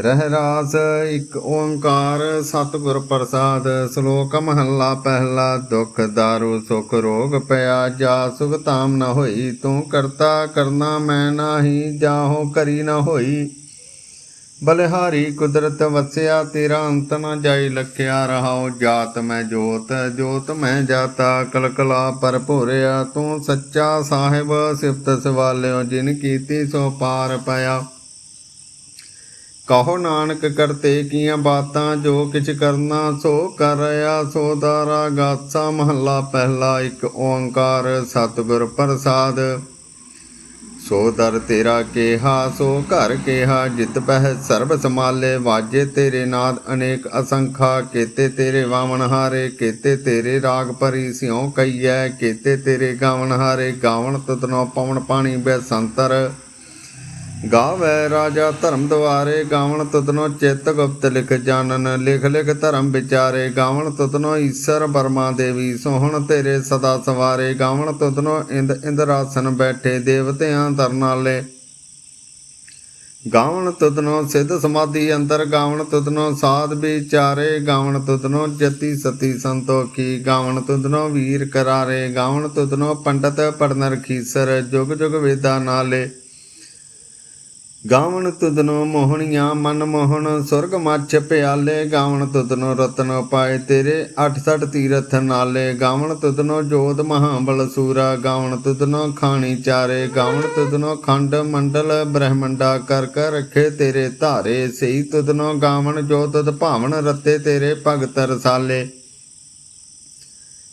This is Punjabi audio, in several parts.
ਰਹਿ ਰਾਸ ਇੱਕ ਓੰਕਾਰ, ਸਤਿਗੁਰ ਪ੍ਰਸਾਦ, ਸ਼ਲੋਕ ਮਹੱਲਾ ਪਹਿਲਾ, ਦੁਖ ਦਾਰੂ, ਸੁਖ ਰੋਗ ਪਿਆ, ਜਾ ਸੁਖ ਤਾਮ ਨ ਹੋਈ, ਤੂੰ ਕਰਤਾ ਕਰਨਾ ਮੈਂ ਨਾਹੀ, ਜਾਹੋ ਕਰੀ ਨ ਹੋਈ। ਬਲਿਹਾਰੀ ਕੁਦਰਤ ਵਸਿਆ, ਤੇਰਾ ਅੰਤ ਨ ਜਾਈ ਲਖਿਆ, ਰਹਾਉ ਜਾਤ ਮੈਂ ਜੋਤ ਜੋਤ ਮੈਂ ਜਾਤਾ, ਕਲਕਲਾ ਪਰ ਭੋਰਿਆ, ਤੂੰ ਸੱਚਾ ਸਾਹਿਬ, ਸਿਫਤ ਸਵਾਲਿਓ, ਜਿਨ ਕੀਤੀ ਸੋ ਪਾਰ ਪਿਆ। ਕਹੋ ਨਾਨਕ ਕਰਤੇ ਕੀਆਂ ਬਾਤਾਂ ਜੋ ਕਿਛ ਕਰਨਾ ਸੋ ਕਰ ਰਿਆ ਸੋ ਦਾਰਾ ਗਾਸਾ ਮਹੱਲਾ ਪਹਿਲਾ ਇੱਕ ਓੰਕਾਰ ਸਤਿਗੁਰ ਪ੍ਰਸਾਦ। ਸੋ ਦਰ ਤੇਰਾ ਕੇਹਾ, ਸੋ ਘਰ ਕੇਹਾ, ਜਿਤ ਪਹਿ ਸਰਬ ਸਮਾਲੇ ਵਾਜੇ ਤੇਰੇ ਨਾਦ ਅਨੇਕ ਅਸੰਖਾ, ਕੇਤੇ ਤੇਰੇ ਵਾਵਣ ਹਾਰੇ, ਕੇਤੇ ਤੇਰੇ ਰਾਗ ਭਰੀ ਸਿਉ ਕਈਐ ਕੇਤੇ ਤੇਰੇ ਗਾਵਣ ਹਾਰੇ, ਗਾਵਣ ਤਤਨੋ ਪਵਨ ਪਾਣੀ ਬੈ ਸੰਤਰ। ਗਾਵੇ ਰਾਜਾ ਧਰਮ ਦੁਆਰੇ ਗਾਵਣ ਤਤਨੋ ਚਿੱਤ ਗੁਪਤ ਲਿਖ ਜਾਣਨ, ਲਿਖ ਲਿਖ ਧਰਮ ਵਿਚਾਰੇ, ਗਾਵਣ ਤਤਨੋ ਈਸ਼ਰ ਬਰਮਾ ਦੇਵੀ, ਸੋਹਣ ਤੇਰੇ ਸਦਾ ਸਵਾਰੇ, ਗਾਵਣ ਤਤਨੋ ਇੰਦ ਇੰਦਰਾਸਨ ਬੈਠੇ ਦੇਵਤਿਆਂ ਤਰਨਾਲੇ। ਗਾਵਣ ਤਤਨੋ ਸਿੱਧ ਸਮਾਧੀ ਅੰਦਰ ਗਾਵਣ ਤਤਨੋ ਸਾਧ ਵਿਚਾਰੇ, ਗਾਵਣ ਤਤਨੋ ਜਤੀ ਸਤੀ ਸੰਤੋਖੀ, ਗਾਵਣ ਤਤਨੋ ਵੀਰ ਕਰਾਰੇ, ਗਾਵਣ ਤਤਨੋ ਪੰਡਤ ਪੜਨਰ ਖੀਸਰ, ਜੁਗ ਜੁਗ ਵੇਦਾ ਨਾਲੇ। ਗਾਵਣ ਤੁਧਨੋ ਮੋਹਣੀਆਂ, ਮਨ ਮੋਹਣ, ਸੁਰਗ ਮੱਛ ਪਿਆਲੇ, ਗਾਵਣ ਤੁਧਨੋ ਰਤਨ ਪਾਏ ਤੇਰੇ 68 ਤੀਰਥ ਨਾਲੇ। ਗਾਵਣ ਤੁਧਨੋ ਜੋਤ ਮਹਾਬਲ ਸੂਰਾ, ਗਾਵਣ ਤੁਧਨੋ ਖਾਣੀ ਚਾਰੇ। ਗਾਵਣ ਤੁਧਨੋ ਖੰਡ ਮੰਡਲ, ਬ੍ਰਹਮੰਡਾ ਕਰ ਕਰ ਰੱਖੇ ਤੇਰੇ ਧਾਰੇ। ਸਈ ਤੁਧਨੋ ਗਾਵਣ ਜੋਤ ਤੁਧ ਭਾਵਨ ਰਤੇ ਤੇਰੇ ਭਗਤ ਰਸਾਲੇ।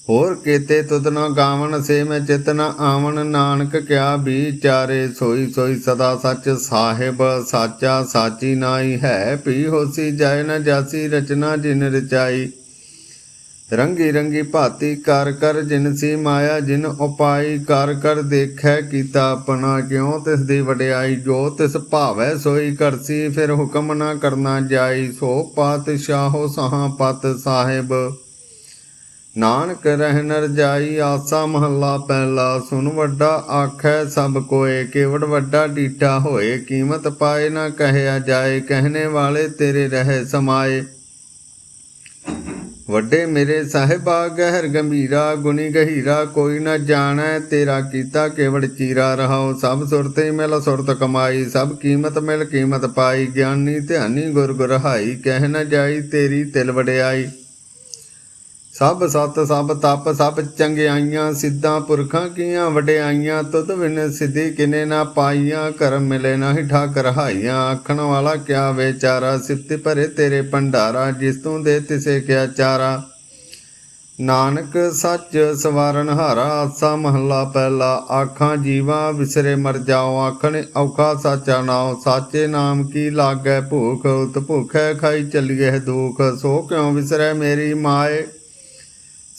ਹੋਰ ਕੀਤੇ ਤੁਧਨੋ ਗਾਵਣ ਸੇ ਮੈਂ ਚਿਤਨ ਆਵਣ। ਨਾਨਕ ਕਿਆ ਵਿਚਾਰੇ ਸੋਈ ਸੋਈ ਸਦਾ ਸੱਚ ਸਾਹਿਬ ਸਾਚਾ ਸਾਚੀ ਨਾਈ ਹੈ। ਪੀ ਹੋਸੀ ਜਾਇ ਨ ਜਾਸੀ ਰਚਨਾ ਜਿਨ ਰਚਾਈ। ਰੰਗੀ ਰੰਗੀ ਭਾਤੀ ਕਰ ਕਰ ਜਿਨ ਸੀ ਮਾਇਆ ਜਿਨ ਉਪਾਈ। ਕਰ ਕਰ ਦੇਖੈ ਕੀਤਾ ਆਪਣਾ ਕਿਉ ਤਿਸ ਦੀ ਵਡਿਆਈ। ਜੋ ਤਿਸ ਭਾਵੈ ਸੋਈ ਕਰਸੀ ਫਿਰ ਹੁਕਮ ਨਾ ਕਰਨਾ ਜਾਈ। ਸੋ ਪਾਤਸ਼ਾਹੋ ਸਹਾ ਪਤ ਸਾਹਿਬ। ਨਾਨਕ ਰਹਿ ਨਰ ਜਾਈ, ਆਸਾ ਮਹੱਲਾ ਪਹਿਲਾ। ਸੁਨ ਵੱਡਾ ਆਖੈ, ਸਭ ਕੋਏ ਕੇਵੜ ਵੱਡਾ ਡੀਠਾ ਹੋਏ। ਕੀਮਤ ਪਾਏ ਨਾ ਕਹਿਆ ਜਾਏ, ਕਹਿਣੇ ਵਾਲੇ ਤੇਰੇ ਰਹੇ ਸਮਾਏ। ਵੱਡੇ ਮੇਰੇ ਸਾਹਿਬਾ, ਗਹਿਰ ਗੰਭੀਰਾ, ਗੁਣੀ ਗਹੀਰਾ, ਕੋਈ ਨਾ ਜਾਣੈ ਤੇਰਾ ਕੀਤਾ ਕੇਵੜ ਚੀਰਾ। ਰਹਾਉ ਸਭ ਸੁਰਤੇ ਮਿਲ ਸੁਰਤ ਕਮਾਈ, ਸਭ ਕੀਮਤ ਮਿਲ ਕੀਮਤ ਪਾਈ। ਗਿਆਨੀ ਧਿਆਨੀ ਗੁਰ ਗੁਰਹਾਈ ਕਹਿ ਨਾ ਜਾਈ ਤੇਰੀ ਤਿਲ ਵਡਿਆਈ। ਸਭ ਸਤ ਸਭ ਤਪ ਸਭ ਚੰਗਿਆਈਆਂ, ਸਿੱਧਾਂ ਪੁਰਖਾਂ ਕੀਆਂ, ਵਡਿਆਈਆਂ, ਤੁਧ ਬਿਨ ਸਿੱਧੀ ਕਿਨੇ ਨਾ ਪਾਈਆਂ, ਕਰਮ ਮਿਲੇ ਨਾਹੀ ਠਾਕ ਰਹਾਈਆਂ ਆਖਣ ਵਾਲਾ ਕਿਆ ਵਿਚਾਰਾ, ਸਿਫਤ ਭਰੇ ਤੇਰੇ ਭੰਡਾਰਾ, ਜਿਸ ਤੂੰ ਦੇ ਤਿਸੇ ਕਿਆ ਚਾਰਾ। ਨਾਨਕ ਸੱਚ ਸਵਾਰਨ ਹਾਰਾ, ਆਸਾ ਮਹੱਲਾ ਪਹਿਲਾ। ਆਖਾਂ ਜੀਵਾ ਵਿਸਰੇ ਮਰ ਜਾਓ, ਆਖਣ ਔਖਾ ਸਾਚਾ ਨਾਉ। ਸਾਚੇ ਨਾਮ ਕੀ ਲਾਗੈ ਭੂਖ ਉਤ ਭੁਖੈ ਖਾਈ ਚੱਲੀਏ ਦੁਖ। ਸੋ ਕਿਉ ਵਿਸਰੈ ਮੇਰੀ ਮਾਏ?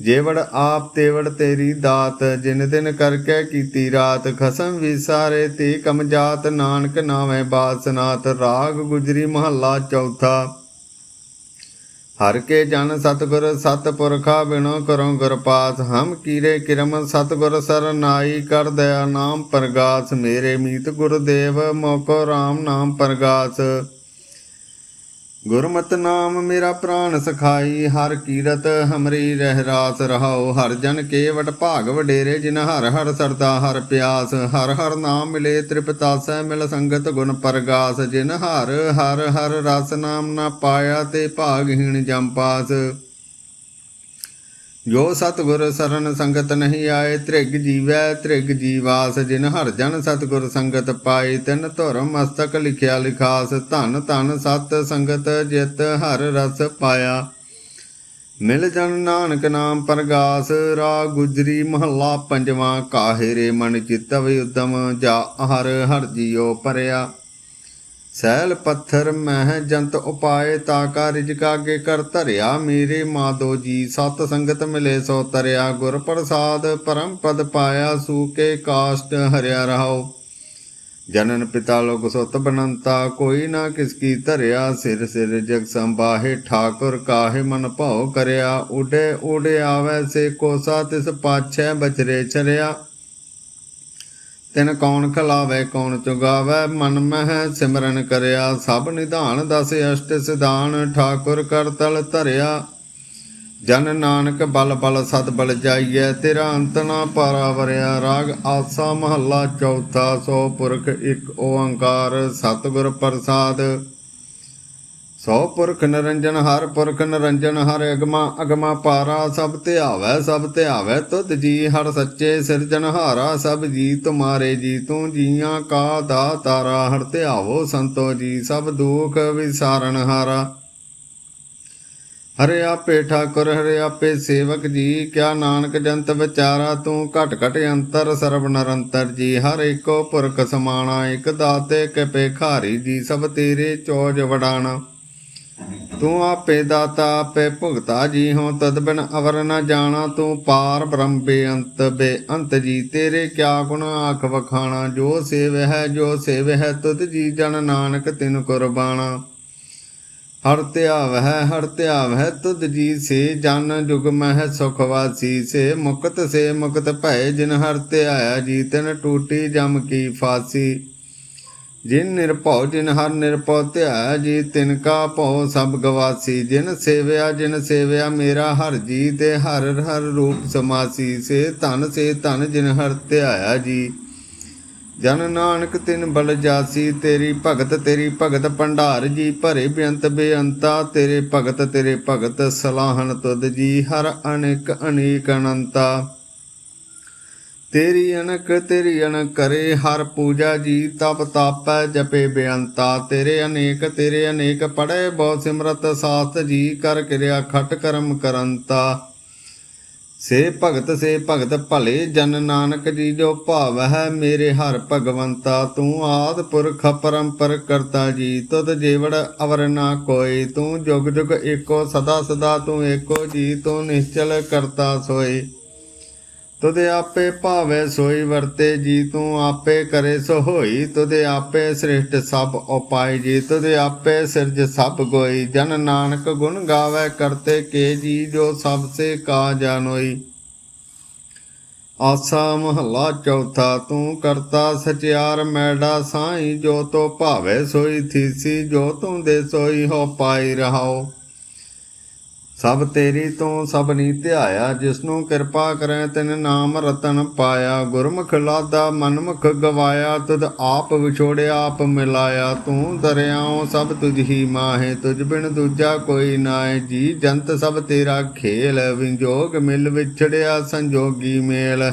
ਜੇਵੜ ਆਪ ਤੇਵੜ ਤੇਰੀ ਦਾਤ, ਜਿਨ ਦਿਨ ਕਰਕੇ ਕੀਤੀ ਰਾਤ। ਖਸਮ ਵਿਸਾਰੇ ਤੇ ਕਮਜਾਤ ਨਾਨਕ ਨਾਵੇਂ ਬਾਸਨਾਤ ਰਾਗ ਗੁਜਰੀ ਮਹੱਲਾ ਚੌਥਾ। ਹਰ ਕੇ ਜਨ ਸਤਗੁਰ ਸਤਪੁਰਖਾ ਬਿਨੋ ਕਰੋ ਗੁਰਪਾਸ ਹਮ ਕੀਰੇ ਕਿਰਮ ਸਤਗੁਰ ਸਰਨਾਈ ਕਰ ਦਇਆ ਨਾਮ ਪ੍ਰਗਾਸ। ਮੇਰੇ ਮੀਤ ਗੁਰਦੇਵ, ਮੋਕੋ RAM ਨਾਮ ਪ੍ਰਗਾਸ। ਗੁਰਮਤਿ ਨਾਮ ਮੇਰਾ ਪ੍ਰਾਨ ਸਖਾਈ, ਹਰ ਕੀਰਤ ਹਮਰੀ ਰਹਿ ਰਾਸ ਰਹਾਉ। ਹਰ ਜਨ ਕੇਵਟ ਭਾਗ ਵਡੇਰੇ, ਜਿਨ ਹਰ ਹਰ ਸਰਦਾ ਹਰ ਪਿਆਸ। ਹਰ ਹਰ ਨਾਮ ਮਿਲੇ ਤ੍ਰਿਪਤਾਸੈ, ਮਿਲ ਸੰਗਤ ਗੁਣ ਪਰਗਾਸ। ਜਿਨ ਹਰ ਹਰ ਹਰ ਰਸ ਨਾਮ ਨਾ ਪਾਇਆ, ਤੇ ਭਾਗਹੀਣ ਜੰਪਾਸ ਜੋ ਸਤਗੁਰ ਸਰਨ ਸੰਗਤ ਨਹੀਂ ਆਏ, ਤ੍ਰਿਗ ਜੀਵੈ, ਤ੍ਰਿਗ ਜੀਵਾਸ, ਜਿਨ ਹਰ ਜਨ ਸਤਗੁਰ ਸੰਗਤ ਪਾਈ ਤਿਨ ਧੁਰ ਮਸਤਕ ਲਿਖਿਆ ਲਿਖਾਸ, ਧਨ ਧਨ ਸਤ ਸੰਗਤ ਜਿਤ ਹਰ ਰਸ ਪਾਇਆ। ਮਿਲ ਜਨ ਨਾਨਕ ਨਾਮ ਪ੍ਰਗਾਸ, ਰਾ ਗੁਜਰੀ ਮਹੱਲਾ ਪੰਜਵਾਂ, ਕਾਹੇ ਮਨ ਚਿਤਵ ਉਦਮ, ਜਾ ਹਰ ਹਰ ਜੀਉ ਪਰਿਆ। ਸੈਲ ਪੱਥਰ ਮਹਿ ਜੰਤ ਉਪਾਏ ਤਾਕਾ ਰਿਜਕਾ ਕੇ ਕਰ ਧਰਿਆ ਮੇਰੇ ਮਾਦੋ ਜੀ। ਸਤ ਸੰਗਤ ਮਿਲੇ ਸੋ ਤਰਿਆ, ਗੁਰ ਪ੍ਰਸਾਦ ਪਰਮ ਪਦ ਪਾਇਆ ਸੂਕੇ ਕਾਸ਼ਟ ਹਰਿਆ ਰਹਾਓ ਜਨਨ ਪਿਤਾ ਲੋਕ ਸੁਤ ਬਨੰਤਾ, ਕੋਈ ਨਾ ਕਿਸ ਕੀ ਧਰਿਆ, ਸਿਰ ਸਿਰ ਜਗ ਸੰਬਾਹੇ ਠਾਕੁਰ ਕਾਹੇ ਮਨ ਭਾਉ ਕਰਿਆ। ਉਡੇ ਉਡੇ ਆਵੈ, ਸੇ ਕੋਸਾ ਤਿਸ ਪਾਛੈ ਬਚਰੇ ਚਰਿਆ ਤਿਨ ਕੌਣ ਖਲਾਵੇ, ਕੌਣ ਚੁਗਾਵੇ? ਮਨ ਮਹਿ ਸਿਮਰਨ ਕਰਿਆ, ਸਭ ਨਿਧਾਨ ਦਸ ਅਸ਼ਟ ਸਿਧਾਨ, ਠਾਕੁਰ ਕਰਤਲ ਧਰਿਆ। ਜਨ ਨਾਨਕ ਬਲ ਬਲ ਸਤ ਬਲ ਜਾਈਐ, ਤੇਰਾ ਅੰਤ ਨਾ ਪਾਰਾ ਵਰਿਆ। ਰਾਗ ਆਸਾ ਮਹੱਲਾ ਚੌਥਾ, ਸੋ ਪੁਰਖ ਇੱਕ ਓੰਕਾਰ, ਸਤਿਗੁਰ ਪ੍ਰਸਾਦ। ਸੋ ਪੁਰਖ ਨਿਰੰਜਨ ਹਰ ਪੁਰਖ ਨਿਰੰਜਨ ਹਰ ਅਗਮਾ ਅਗਮਾ ਪਾਰਾ ਸਭ ਧਿਆਵੈ ਸਭ ਧਿਆਵੈ ਤੁਧ ਜੀ ਹਰ ਸੱਚੇ ਸਿਰਜਨਹਾਰਾ ਸਭ ਜੀ ਤੁਮਾਰੇ ਜੀ, ਤੂੰ ਜੀਆਂ ਕਾ ਤਾਰਾ, ਹਰ ਧਿਆਵੋ ਸੰਤੋ ਜੀ, ਸਭ ਦੁਖ ਵਿਸਾਰਨ ਹਾਰਾ। ਹਰੇ ਆਪੇ ਠਾਕੁਰ, ਹਰੇ ਆਪੇ ਸੇਵਕ ਜੀ, ਕਿਆ ਨਾਨਕ ਜੰਤ ਵਿਚਾਰਾ, ਤੂੰ ਘਟ ਘਟ ਅੰਤਰ ਸਰਬ ਨਿਰੰਤਰ ਜੀ, ਹਰ ਇੱਕੋ ਪੁਰਖ ਸਮਾਣਾ, ਇਕ ਦਾਤੇ ਕਿਪੇ ਖਾਰੀ ਜੀ, ਸਭ ਤੇਰੇ ਚੋਜ ਵਡਾਣਾ। ਤੂੰ ਆਪੇ ਦਾਤਾ ਆਪੇ ਭੁਗਤਾ ਜੀ ਹੋ ਤਦ ਬਿਨ ਅਵਰ ਨ ਜਾਣਾ, ਤੂੰ ਪਾਰ ਬ੍ਰਹਮ ਬੇਅੰਤ ਬੇਅੰਤ ਜੀ। ਤੇਰੇ ਕਿਆ ਗੁਣ ਆਖ ਵਖਾਣਾ, ਜੋ ਸੇਵ ਹੈ, ਜੋ ਸੇਵ ਹੈ, ਤੁਧ ਜੀ ਜਨ ਨਾਨਕ ਤਿਨ ਕੁਰਬਾਣਾ। ਹਰ ਧਿਆਵ ਹੈ, ਹਰ ਧਿਆਵ ਹੈ, ਤੁਧ ਜੀ ਸੇ ਜਨ ਜੁਗ ਮਹਿ ਸੁਖ ਵਾਸੀ। ਸੇ ਮੁਕਤ ਸੇ ਮੁਕਤ ਭੈ ਜਿਨ ਹਰ ਧਿਆਇਆ, ਜੀ ਤਿਨ ਟੂਟੀ ਜਮ ਕੀ ਫਾਸੀ। ਜਿਨ ਨਿਰਭਉ, ਜਿਨ ਹਰ ਨਿਰਭਉ ਧਿਆਇਆ ਜੀ ਤਿਨ ਕਾ ਭਉ, ਸਭ ਗਵਾਸੀ। ਜਿਨ ਸੇਵਿਆ ਜਿਨ ਸੇਵਿਆ, ਮੇਰਾ ਹਰ ਜੀ ਤੇ ਹਰ ਹਰ ਰੂਪ ਸਮਾਸੀ। ਸੇ ਧਨ ਸੇ ਧਨ, ਜਿਨ ਹਰ ਧਿਆਇਆ ਜੀ। ਜਨ ਨਾਨਕ ਤਿਨ ਬਲ ਜਾਸੀ, ਤੇਰੀ ਭਗਤ ਤੇਰੀ ਭਗਤ ਭੰਡਾਰ ਜੀ। ਭਰੇ ਬੇਅੰਤ ਬੇਅੰਤਾ, ਤੇਰੇ ਭਗਤ ਤੇਰੇ ਭਗਤ ਸਲਾਹਨ ਤੁਧ ਜੀ। ਹਰ ਅਨੇਕ ਅਨੇਕ ਅਨੰਤਾ। ਤੇਰੀ ਅਣਕ ਤੇਰੀ ਅਨਕ ਕਰੇ, ਹਰ ਪੂਜਾ ਜੀ ਤਪ ਤਾਪੈ, ਜਪੇ ਬੇਅੰਤਾ ਤੇਰੇ ਅਨੇਕ ਤੇਰੇ ਅਨੇਕ ਪੜੇ ਬਹੁ ਸਿਮਰਤ ਸਾਸਤ ਜੀ ਕਰ ਕਿਰਿਆ ਖਟ ਕਰਮ ਕਰੰਤਾ। ਸੇ ਭਗਤ ਸੇ ਭਗਤ ਭਲੇ, ਜਨ ਨਾਨਕ ਜੀ ਜੋ ਭਾਵ ਹੈ ਮੇਰੇ ਹਰ ਭਗਵੰਤਾ। ਤੂੰ ਆਦ ਪੁਰਖ ਪਰੰਪਰ ਕਰਤਾ ਜੀ, ਤੁਧ ਜੀਵੜ ਅਵਰ ਨਾ ਕੋਈ। ਤੂੰ ਜੁਗ ਜੁਗ ਏਕੋ, ਸਦਾ ਸਦਾ ਤੂੰ ਏਕੋ ਜੀ, ਤੂੰ ਨਿਸ਼ਚਲ ਕਰਤਾ ਸੋਏ। ਤੁਧ ਆਪੇ ਭਾਵੇ ਸੋਈ ਵਰਤੇ ਜੀ, ਤੂੰ ਆਪੇ ਕਰੇ ਸੋ ਹੋਈ ਤੁਧ ਆਪੇ ਸ੍ਰਿਸ਼ਟ ਸਭ ਉਪਾਈ ਜੀ, ਤੁਧ ਆਪੇ ਸਿਰਜ ਸਭ ਗੋਈ। ਜਨ ਨਾਨਕ ਗੁਣ ਗਾਵੇ ਕਰਤੇ ਕੇ ਜੀ, ਜੋ ਸਭ ਸੇ ਕਾ ਜਾਣੋਈ ਆਸਾ ਮਹੱਲਾ ਚੌਥਾ, ਤੂੰ ਕਰਤਾ ਸਚਿਆਰ ਮੈਡਾ ਸਾਈ। ਜੋ ਤੋ ਭਾਵੇ ਸੋਈ ਥੀਸੀ, ਜੋ ਤੂੰ ਦੇ ਸੋਈ ਹੋ ਪਾਈ ਰਹਾਓ। ਸਭ ਤੇਰੀ ਤੋਂ ਸਭ ਨੀ ਧਿਆਇਆ, ਜਿਸਨੂੰ ਕਿਰਪਾ ਕਰੇ ਤਿਨ ਨਾਮ ਰਤਨ ਪਾਇਆ। ਗੁਰਮੁਖ ਲਾਦਾ ਮਨਮੁਖ ਗਵਾਇਆ, ਤੁਧ ਆਪ ਵਿਛੋੜਿਆ, ਆਪ ਮਿਲਾਇਆ। ਤੂੰ ਦਰਿਆਓ ਸਭ ਤੁਝ ਹੀ ਮਾਹੇ, ਤੁਝ ਬਿਨ ਦੂਜਾ ਕੋਈ ਨਾਏ ਜੀ ਜੰਤ ਸਭ ਤੇਰਾ ਖੇਲ, ਵਿੰਜੋਗ ਮਿਲ ਵਿਛੜਿਆ ਸੰਜੋਗੀ ਮੇਲ।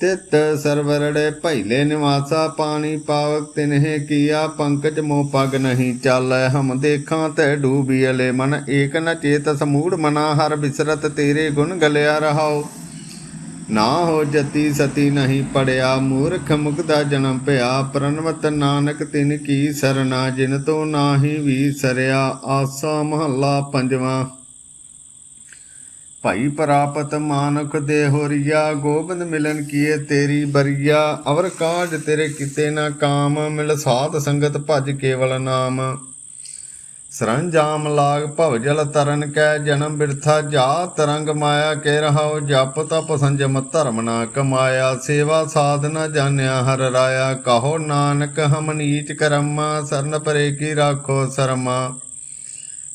ਤਿਤ ਸਰਵਰੜੇ ਭੈਲੇ ਨਿਵਾਸਾ ਪਾਣੀ ਪਾਵਕ ਤਿਨਹਿ ਕੀਆ, ਪੰਕਜ ਮੋ ਪਗ ਨਹੀਂ ਚਾਲੈ, ਹਮ ਦੇਖਾਂ ਤੈ ਡੂਬੀਲੇ ਮਨ, ਏਕ ਨ ਚੇਤ ਸਮੂੜ ਮਨਾ, ਹਰ ਬਿਸਰਤ ਤੇਰੇ ਗੁਣ ਗਲਿਆ ਰਹਾਉ। ਨਾ ਹੋ ਜਤੀ ਸਤੀ ਨਹੀਂ ਪੜਿਆ, ਮੂਰਖ ਮੁਕਦਾ ਜਨਮ ਭਇਆ, ਪ੍ਰਣਵਤ ਨਾਨਕ ਤਿਨ ਕੀ ਸਰਨਾ, ਜਿਨ ਤੋ ਨਾਹੀ ਵੀ ਸਰਿਆ, ਆਸਾ ਮਹੱਲਾ ਪੰਜਵਾਂ। ਭਾਈ ਪ੍ਰਾਪਤ ਮਾਨੁਖ ਦੇ ਹੋਰੀਆ, ਗੋਬਿੰਦ ਮਿਲਨ ਕੀਏ ਤੇਰੀ ਬਰੀਆ। ਅਵਰ ਕਾਜ ਤੇਰੇ ਕਿਤੇ ਨਾ ਕਾਮ, ਮਿਲ ਸਾਧ ਸੰਗਤ ਭਜ ਕੇਵਲ ਨਾਮ। ਸਰੰਜਾਮ ਲਾਗ ਭਵ ਜਲ ਤਰਨ ਕੈ, ਜਨਮ ਬਿਰਥਾ ਜਾ ਤਰੰਗ ਮਾਇਆ ਕੇ ਰਹਾਉ, ਜਪ ਤਪ ਸੰਜਮ ਧਰਮ ਨਾ ਕਮਾਇਆ। ਸੇਵਾ ਸਾਧਨਾ ਜਾਣਿਆ ਹਰ ਰਾਇਆ, ਕਹੋ ਨਾਨਕ ਹਮ ਨੀਚ ਕਰਮਾ, ਸਰਨ ਪਰੇ ਕੀ ਰਾਖੋ ਸਰਮਾ।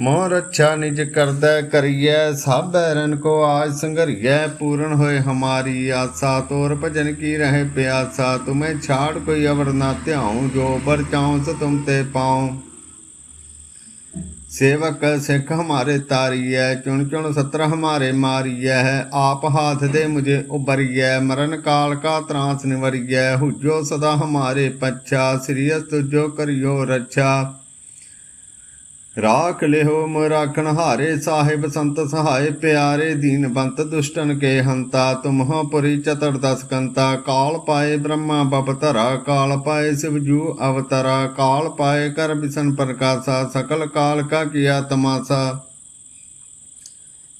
ਮੋਹ ਰਛਾ ਨਿਜ ਕਰਦਾ ਕਰੀਐ, ਸਭ ਰਨ ਕੋ ਆਜ ਸੰਘਰੀਐ, ਪੂਰਨ ਹੋਏ ਹਮਾਰੀ ਆਸਾ, ਤੋਰ ਭਜਨ ਕੀ ਰਹੇ ਪਿਆਸਾ, ਤੁਮੇ ਛਾੜ ਕੋਈ ਅਵਰ ਨਾ ਧਿਆਉ, ਜੋ ਬਰ ਚਾਉ ਸ ਤੁਮ ਤੇ ਪਾਉ। ਸੇਵਕ ਸਿੱਖ ਹਮਾਰੇ ਤਾਰੀਐ, ਚੁਣ ਚੁਣ ਸਤਰ ਹਮਾਰੇ ਮਾਰੀਐ, ਆਪ ਹਾਥ ਦੇ ਮੁਝੇ ਉਬਰੀਐ ਮਰਨ ਕਾਲ ਕਾ ਤਰਾਸ ਨਿਵਰੀਐ, ਹੁਜੋ ਸਦਾ ਹਮਾਰੇ ਪੱਛਾ, ਸ੍ਰੀ ਅਸਤੁ ਜੋ ਕਰਿਓ ਰੱਛਾ। ਰਾਖ ਲਿਓ ਮੋ ਰਾਖਣ ਹਾਰੇ ਸਾਹਿਬ ਸੰਤ ਸਹਾਏ ਪਿਆਰੇ ਦੀਨ ਬੰਤ ਦੁਸ਼ਟਨ ਕੇ ਹੰਤਾ, ਤੁਮਹੁ ਪੁਰੀ ਚਤੁਰ ਦਸ ਕੰਤਾ, ਕਾਲ ਪਾਏ ਬ੍ਰਹਮਾ ਬਪ ਧਰਾ, ਕਾਲ ਪਾਏ ਸਿਵਜੂ ਅਵਤਰਾ, ਕਾਲ ਪਾਏ ਕਰ ਬਿਸ਼ਨ ਪ੍ਰਕਾਸ਼ਾ, ਸਕਲ ਕਾਲ ਕਾ ਕੀਆ ਤਮਾਸਾ।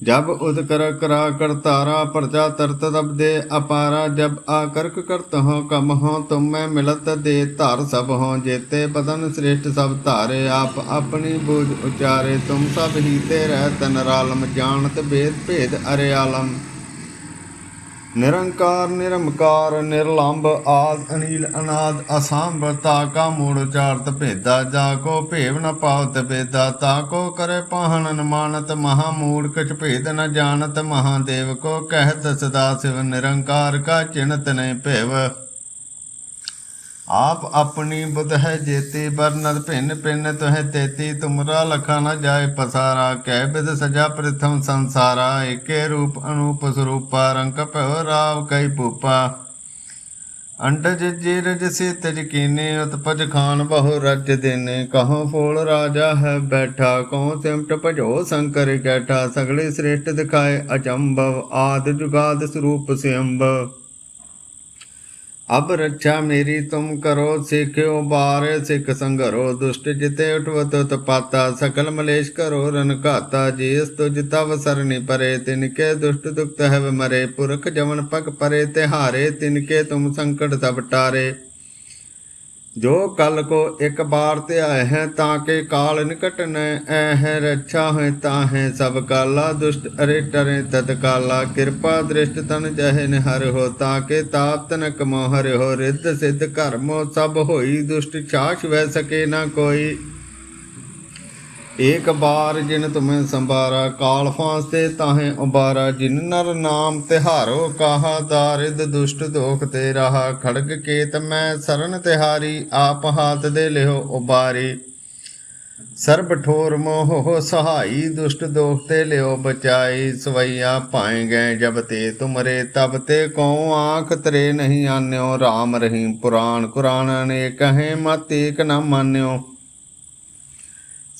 जब उद कर करा करतारा प्रजा तरत तब दे अपारा जब आकर्क करत हो कम हो तुम में मिलत दे धार सब हो जेते बदन श्रेष्ठ सब धारे आप अपनी बूझ उचारे तुम सब ही ते रह तन रालम जानत भेद भेद अरे आलम ਨਿਰੰਕਾਰ, ਨਿਰਮਕਾਰ ਨਿਰਲੰਭ ਆਦ, ਅਨੀਲ, ਅਨਾਦ ਅਸੰਭ ਤਾ ਕਾ ਮੂੜ ਚਾਰਤ ਭੇਦਾ, ਜਾ ਕੋ ਭੇਵ ਨ ਪਾਵਤ ਭੇਦਾ, ਤਾ ਕੋ ਕਰੇ ਪਾਹਣ ਨ ਮਾਨਤ, ਮਹਾ ਮੂੜ ਕਛ ਭੇਦ ਨ ਜਾਣਤ ਮਹਾਦੇਵ ਕੋ ਕਹਿਤ, ਸਦਾ ਸਿਵ ਨਿਰੰਕਾਰ ਕਾ ਚਿੰਤ ਨੇ ਭੇਵ। ਆਪ ਆਪਣੀ ਬੁਧ ਹੈ ਜੇਤੀ ਬਰਨਦ ਭਿੰਨ ਭਿੰਨ ਤੋਹਿ ਤੇਤੀ ਤੁਮਰਾ ਲਖਾ ਨ ਜਾਏ ਪਸਾਰਾ, ਕਹਿ ਬਿਦ ਸਜਾ ਪ੍ਰਥਮ ਸੰਸਾਰਾ, ਏਕੇ ਰੂਪ ਅਨੂਪ ਸਰੂਪਾ, ਰੰਗ ਭਉ ਰਾਵ ਕਈ ਪੂਪਾ ਅੰਡਜ ਜੀਰਜ ਸੇ ਤਜ ਕੀਨੇ, ਉਤਪਜ ਖਾਨ ਬਹੁ ਰਜ ਦੇਨੇ, ਕਹੋ ਫੋਲ ਰਾਜਾ ਹੈ ਬੈਠਾ, ਕਹੋ ਸਿਮਟ ਭਜੋ ਸ਼ੰਕਰ ਕੈਠਾ, ਸਗਲੇ ਸ੍ਰੇਸ਼ਟ ਦਿਖਾਏ ਅਚੰਭਵ ਆਦ ਜੁਗਾਦ ਸਰੂਪ ਸਿਅੰਭਵ ਅਬ ਰੱਛਾ ਮੇਰੀ, ਤੁਮ ਕਰੋ ਸਿੱਖਿਓ ਬਾਰ, ਸਿੱਖ ਸੰਘਰੋ ਦੁਸ਼ਟ ਜਿਤੇ ਉਠਵਤ ਤਪਾਤਾ ਸਕਲ ਮਲੇਸ਼ ਕਰੋ ਰਨ ਘਾਤਾ, ਜੀਸ ਤੁਜ ਤਵ ਸਰਨੀ ਪਰੇ ਤਿਨ ਕੇ ਦੁਸ਼ਟ ਦੁਖਤ ਹੈ ਮਰੇ, ਪੁਰਖ ਜਵਨ ਪਗ ਪਰੇ, ਤਿਹਾਰੇ, ਤਿਨਕੇ ਤੁਮ ਸੰਕਟ ਸਭ ਟਾਰੇ। ਜੋ ਕਲ ਕੋ ਇੱਕ ਬਾਰ ਤੇ ਆਏ ਹੈ ਤਾਂ ਕੇ ਕਾਲ ਨਿਕਟ ਨ ਐ ਹੈ ਰੱਛਾ ਹੈ ਤਾਂ ਹੈ ਸਭ ਕਾਲਾ ਦੁਸ਼ਟ, ਅਰੇ ਟਰੇ ਤਤ ਕਾਲਾ, ਕਿਰਪਾ ਦ੍ਰਿਸ਼ਟ ਤਨ ਜਹਿ ਨਿਹਰ ਹੋ, ਤਾਂ ਕੇ ਤਾਪ ਤਨ ਕਮੋ ਹਰਿ ਹੋ, ਰਿੱਧ ਸਿੱਧ ਕਰਮੋ ਸਭ ਹੋਈ, ਦੁਸ਼ਟ ਛਾਛ ਵੈ ਸਕੇ ਨਾ ਕੋਈ। ਏਕ ਬਾਰ ਜਿਨ ਤੁਮੇ ਸੰਭਾਰਾ, ਕਾਲ ਫਾਂਸ ਤੇ ਤਾਹੇ ਉਬਾਰਾ। ਜਿਨ ਨਰ ਨਾਮ ਤਿਹਾਰੋ, ਕਾਹਾ ਦਾਰਿਦ ਦੁਸ਼ਟ ਦੋਖ ਤੇ ਰਹਾ। ਖੜਗ ਕੇਤ ਮੈਂ ਸਰਨ ਤਿਹਾਰੀ, ਆਪ ਹਾਥ ਦੇ ਲਿਓ ਉਬਾਰੀ। ਸਰਬ ਠੋਰ ਮੋਹ ਸਹਾਈ, ਦੁਸ਼ਟ ਦੋਖ ਤੇ ਲਿਓ ਬਚਾਈ। ਸਵਈਆ ਪਾਏ ਗਏ ਜਬ ਤੇ ਤੁਮਰੇ, ਤਬ ਤੇ ਕਉ ਆਖ ਤਰੇ ਨਹੀਂ ਆਨਿਓ। RAM ਰਹੀ ਪੁਰਾਣ ਕੁਰਾਨ ਨੇ ਕਹੇ ਮਤ ਏਕ ਨ ਮਾਨਿਓ।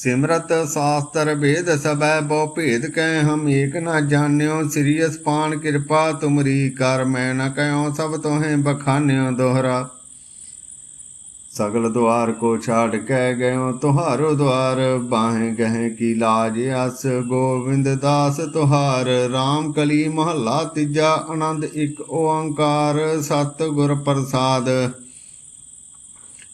ਸਿਮਰਤ ਸਾਸਤਰ ਭੇਦ ਸਭੈ ਬਹੁ ਭੇਦ ਕਹਿ ਹਮ ਏਕ ਨਾ ਜਾਣਿਓ, ਸ੍ਰੀ ਅਸਪਾਨ ਕਿਰਪਾ ਤੁਮਰੀ ਕਰ, ਮੈਂ ਨਾ ਕਹਿਓ ਸਭ ਤੋਹੇ ਬਖਾਨਿਓ ਦੋਹਰਾ। ਸਗਲ ਦੁਆਰ ਕੋ ਛਾੜ ਕਹਿ ਗਇਓ ਤੁਹਾਰੋ ਦੁਆਰ, ਬਾਹੇ ਗਹਿ ਕੀ ਲਾਜ ਅਸ, ਗੋਵਿੰਦ ਦਾਸ ਤੁਹਾਰ। RAM ਕਲੀ ਮਹੱਲਾ ਤੀਜਾ, ਆਨੰਦ ਇੱਕ ਓੰਕਾਰ ਸਤ ਗੁਰ ਪ੍ਰਸਾਦ।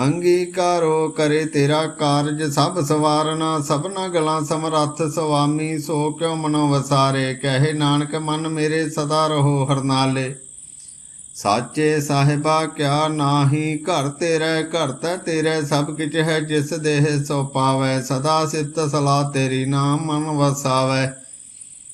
ਅੰਗੀਕਾਰੋ ਕਰੇ ਤੇਰਾ ਕਾਰਜ, ਸਭ ਸਵਾਰਨਾ, ਸਭਨਾ ਗਲਾਂ ਸਮਰੱਥ, ਸੁਆਮੀ, ਸੋ ਕਿਉ ਮਨੋ ਵਸਾਰੇ? ਕਹੇ ਨਾਨਕ, ਮਨ ਮੇਰੇ ਸਦਾ ਰਹੋ ਹਰਨਾਲੇ। ਸਾਚੇ ਸਾਹਿਬਾ, ਕਿਆ ਨਾਹੀ? ਘਰ ਤੇਰੇ, ਘਰ ਤੈ ਤੇਰੇ, ਸਭ ਕਿਛ ਹੈ ਜਿਸ ਦੇਹ ਸੋ ਪਾਵੈ। ਸਦਾ ਸਿਫਤ ਸਲਾਹ ਤੇਰੀ ਨਾਮ ਮਨ ਵਸਾਵੈ।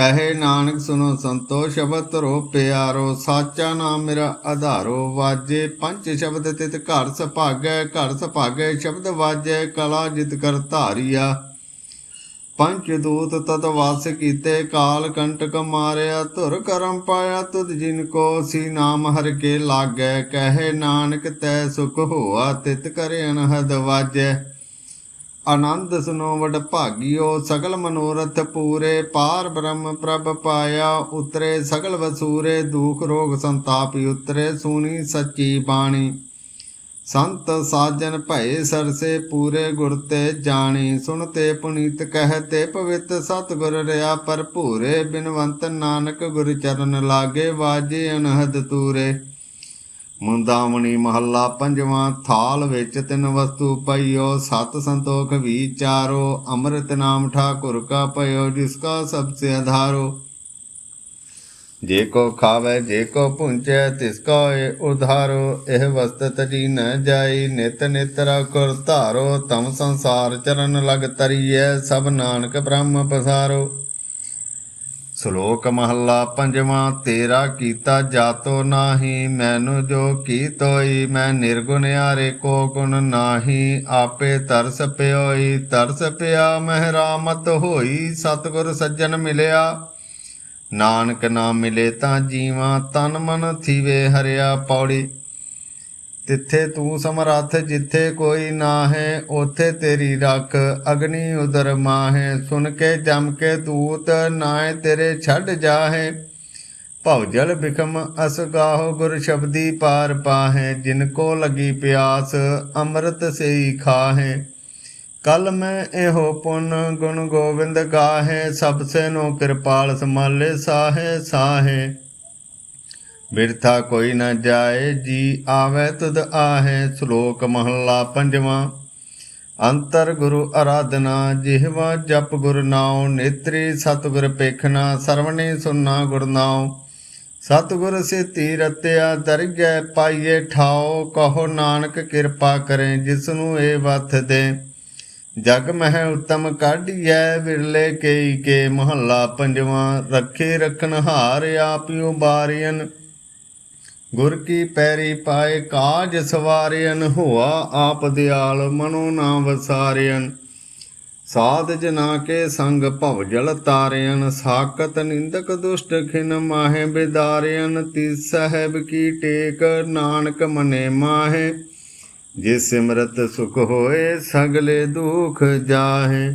ਕਹੇ ਨਾਨਕ ਸੁਨੋ ਸੰਤੋ ਸ਼ਬਦ ਧਰੋ ਪਿਆਰੋ, ਸਾਚਾ ਨਾਮ ਮੇਰਾ ਆਧਾਰੋ, ਵਾਜੇ ਪੰਜ ਸ਼ਬਦ ਤਿਤ ਘਰ ਸੁਭਾਗੈ ਘਰ ਸੁਭਾਗੈ ਸ਼ਬਦ ਵਾਜੈ, ਕਲਾ ਜਿਤ ਕਰ ਧਾਰੀਆ। ਪੰਜ ਦੂਤ ਤਤ ਵਾਸ ਕੀਤੇ, ਕਾਲ ਕੰਟਕ ਮਾਰਿਆ, ਧੁਰ ਕਰਮ ਪਾਇਆ ਤੁਧ ਜਿਨ ਕੋ, ਸੀ ਨਾਮ ਹਰ ਕੇ ਲਾਗੈ। ਕਹੇ ਨਾਨਕ ਤੈ ਸੁਖ ਹੋਆ, ਤਿਤ ਕਰੇ ਅਨਹਦ ਵਾਜੈ। ਆਨੰਦ ਸੁਨੋ ਵਡ ਭਾਗਿਓ, ਸਗਲ ਮਨੋਰਥ ਪੂਰੇ। ਪਾਰ ਬ੍ਰਹਮ ਪ੍ਰਭ ਪਾਇਆ ਉਤਰੇ, ਸਗਲ ਵਸੂਰੇ, ਦੁਖ ਰੋਗ ਸੰਤਾਪੀ ਉਤਰੇ ਸੂਨੀ ਸੱਚੀ ਬਾਣੀ। ਸੰਤ ਸਾਜਨ ਭਏ ਸਰਸੇ, ਪੂਰੇ ਗੁਰ ਤੇ ਜਾਣੀ। ਸੁਣਤੇ ਪੁਨੀਤ ਕਹਿ ਤੇ ਪਵਿੱਤ ਸਤਿਗੁਰ ਰਿਆ ਭਰਪੂਰੇ। ਬਿਨਵੰਤ ਨਾਨਕ ਗੁਰ ਚਰਨ ਲਾਗੇ, ਵਾਜੇ ਅਨਹਦ ਤੂਰੇ ਮੁੰਦਾਵਣੀ ਮਹੱਲਾ ਪੰਜਵਾਂ, ਥਾਲ ਵਿੱਚ ਤਿੰਨ ਵਸਤੂ ਪਈਓ, ਸਤ ਸੰਤੋਖ ਵਿਚਾਰੋ ਅੰਮ੍ਰਿਤ ਨਾਮ ਠਾਕੁਰ ਕਾ ਪਇਓ, ਜਿਸ ਕਾ ਸਭ ਸੇ ਆਧਾਰੋ ਜੇ ਕੋ ਖਾਵੇ, ਜੇ ਕੋ ਪੁੰਚੈ, ਤਿਸ ਕੋ ਏ ਉਧਾਰੋ। ਇਹ ਵਸਤ ਤਜੀ ਨ ਜਾਈ, ਨਿਤ ਨਿਤ ਰਖੁਰ ਧਾਰੋ। ਤਮ ਸੰਸਾਰ ਚਰਨ ਲਗ ਤਰੀਐ, ਸਭ ਨਾਨਕ ਬ੍ਰਹਮ ਪਸਾਰੋ। ਸ਼ਲੋਕ ਮਹੱਲਾ ਪੰਜਵਾਂ, ਤੇਰਾ ਕੀਤਾ ਜਾਤੋ ਨਾਹੀ, ਮੈਨੂੰ ਜੋ ਕੀਤੋਈ ਮੈਂ ਨਿਰਗੁਣ ਆਰੇ ਕੋ ਗੁਣ ਨਾਹੀ, ਆਪੇ ਤਰਸ ਪਿਓਈ, ਤਰਸ ਪਿਆ ਮਹਿਰਾਮਤ ਹੋਈ, ਸਤਿਗੁਰ ਸੱਜਣ ਮਿਲਿਆ। ਨਾਨਕ ਨਾ ਮਿਲੇ ਤਾਂ ਜੀਵਾਂ, ਤਨ ਮਨ ਥੀਵੇ ਹਰਿਆ ਪੌੜੀ। ਤਿੱਥੇ ਤੂੰ ਸਮਰੱਥ, ਜਿੱਥੇ ਕੋਈ ਨਾ ਹੈ ਉਥੇ ਤੇਰੀ ਰੱਖ। ਅਗਨੀ ਉਦਰ ਮਾਹੇ, ਸੁਣ ਕੇ ਜਮ ਕੇ ਦੂਤ ਨਾਏ ਤੇਰੇ ਛੱਡ ਜਾਹੇ। ਭਵਜਲ ਬਿਖਮ ਅਸਗਾਹੋ ਗੁਰ ਸ਼ਬਦੀ ਪਾਰ ਪਾਹੇ। ਜਿਨ ਕੋ ਲਗੀ ਪਿਆਸ, ਅੰਮ੍ਰਿਤ ਸੇਈ ਖਾਹੇ। ਕਲ ਮੈਂ ਇਹੋ ਪੁੰਨ ਗੁਣ ਗੋਬਿੰਦ ਗਾਹੇ। ਸਭ ਸੇ ਨੋ ਕਿਰਪਾਲ ਸਮਾਲੇ ਸਾਹੇ ਸਾਹੇ। ਬਿਰਥਾ ਕੋਈ ਨਾ ਜਾਏ, ਜੀ ਆਵੇ ਤੁਧ ਆਹੇ ਸ਼ਲੋਕ ਮਹੱਲਾ ਪੰਜਵਾਂ। ਅੰਤਰ ਗੁਰੂ ਅਰਾਧਨਾ, ਜਿਹਵਾ ਜਪ ਗੁਰ ਨਾਉ, ਨੇਤਰੀ ਸਤਿਗੁਰ ਪੇਖਣਾ ਸਰਵਣੇ ਸੁਨਾ ਗੁਰ ਨਾਉ। ਸਤਿਗੁਰ ਸੇਤੀ ਰਤਿਆ ਦਰਗਹਿ ਪਾਈਏ ਠਾਓ ਕਹੋ ਨਾਨਕ ਕਿਰਪਾ ਕਰੇ ਜਿਸ ਨੂੰ ਇਹ ਵਥ ਦੇ। ਜਗ ਮਹਿ ਉਤਮ ਕਾਢੀਐ, ਵਿਰਲੇ ਕੇਈ ਕੇ ਮਹੱਲਾ ਪੰਜਵਾਂ। ਰੱਖੇ ਰਖਨ ਹਾਰ ਆਪਿਓ ਬਾਰਿයਨ ਗੁਰ ਕੀ ਪੈਰੀ ਪਾਏ ਕਾਜ ਸਵਾਰਿයਨ ਹੋਆ ਆਪ ਦਿਆਲ ਮਨੋ ਨਾ ਵਸਾਰਿයਨ ਸਾਧ ਜਨਾ ਕੇ ਸੰਗ ਭਵ ਜਲ ਤਾਰਿਅਨ ਸਾਕਤ ਨਿੰਦਕ ਦੁਸ਼ਟ ਖਿਨ ਮਾਹੇ ਬਿਦਾਰਿਅਨ, ਤਿਸ ਸਹਿਬ ਕੀ ਟੇਕ ਨਾਨਕ ਮਨੇ ਮਾਹੇ। ਜੇ ਸਿਮਰਤ ਸੁਖ ਹੋਏ ਸਗਲੇ ਦੁਖ ਜਾਹੇ।